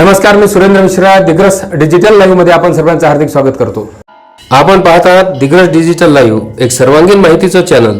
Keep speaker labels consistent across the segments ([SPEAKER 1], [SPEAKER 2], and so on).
[SPEAKER 1] नमस्कार मी सुरेंद्र मिश्रा दिग्रस डिजिटल लाईव्हमध्ये आपण सर्वांचं हार्दिक स्वागत करतो.
[SPEAKER 2] आपण पाहत आहात दिग्रस डिजिटल लाईव्ह एक सर्वांगीण माहितीचं चॅनल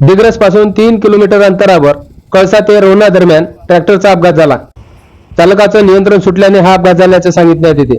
[SPEAKER 3] दिग्रसपासून तीन किलोमीटर अंतरावर कळसा ते रोणा दरम्यान ट्रॅक्टरचा अपघात झाला. चालकाचं नियंत्रण सुटल्याने हा अपघात झाल्याचे सांगितण्यात येते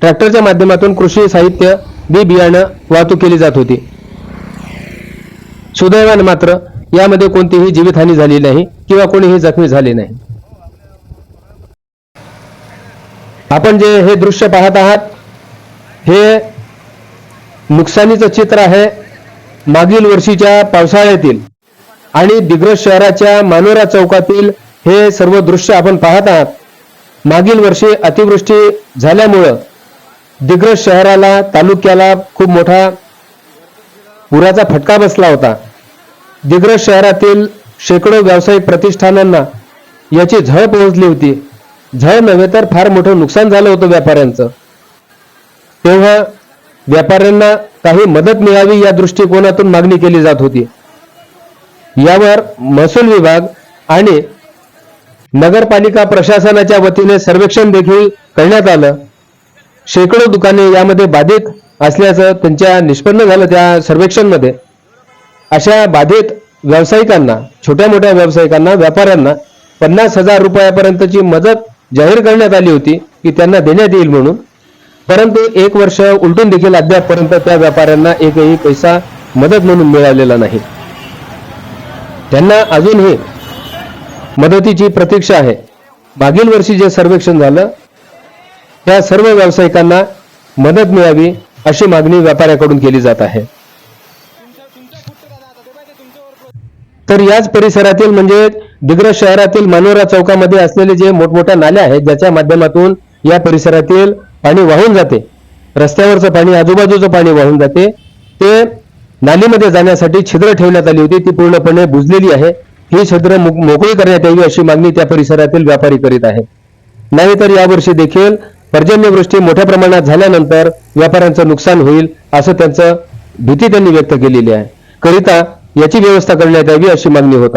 [SPEAKER 3] ट्रॅक्टरच्या माध्यमातून कृषी साहित्य बी बियाणं वाहतूक केली जात होती. सुदैवाने मात्र यामध्ये कोणतीही जीवितहानी झाली नाही किंवा कोणीही जखमी झाले नाही. आपण जे हे दृश्य पाहत आहात हे नुकसानीचं चित्र आहे मागील वर्षीच्या पावसाळ्यातील. आणि दिग्रस शहराच्या मानोरा चौकातील हे सर्व दृश्य आपण पाहत आहात. मागील वर्षी अतिवृष्टी झाल्यामुळं दिग्रस शहराला तालुक्याला खूप मोठा पुराचा फटका बसला होता. दिग्रस शहरातील शेकडो व्यावसायिक प्रतिष्ठानांना याची झळ पोहोचली होती. झळ नव्हे तर फार मोठं नुकसान झालं होतं व्यापाऱ्यांचं. तेव्हा व्यापाऱ्यांना काही मदत मिळावी या दृष्टिकोनातून मागणी केली जात होती. यावर महसूल विभाग आणि नगरपालिका प्रशासनाच्या वतीने सर्वेक्षण देखील करण्यात आलं. शेकडो दुकाने यामध्ये बाधित असल्याचं त्यांच्या निष्पन्न झालं त्या सर्वेक्षणमध्ये. अशा बाधित व्यावसायिकांना छोट्या मोठ्या व्यावसायिकांना व्यापाऱ्यांना पन्नास हजार रुपयापर्यंतची मदत जाहीर करण्यात आली होती की त्यांना देण्यात येईल म्हणून. परंतु एक वर्ष उलटून देखील अद्यापपर्यंत त्या व्यापाऱ्यांना एकही पैसा मदत म्हणून मिळालेला नाही. त्यांना अजूनही मदतीची प्रतीक्षा आहे. मागील वर्षी जे सर्वेक्षण झालं त्या सर्व व्यावसायिकांना मदत मिळावी अशी मागणी व्यापाऱ्याकडून केली जात आहे. तर याच परिसरातील म्हणजे दिग्रस शहरातील मनोरा चौकामध्ये असलेले जे मोठमोठ्या नाल्या आहेत ज्याच्या माध्यमातून या परिसरातील पाणी वाहून जाते. रस्त्यावरचं पाणी आजूबाजूचं पाणी वाहून जाते. ते नालीमध्ये जाण्यासाठी छिद्र ठेवण्यात आली होती ती पूर्णपणे बुजलेली आहे. ही छिद्र मोकळी करण्यात यावी अशी मागणी त्या परिसरातील व्यापारी करीत आहेत. नाहीतर यावर्षी देखील पर्जन्यवृष्टी मोठ्या प्रमाणात झाल्यानंतर व्यापाऱ्यांचं नुकसान होईल असं त्यांचं भीती त्यांनी व्यक्त केलेली आहे. करिता याची व्यवस्था करण्यात यावी अशी मागणी होत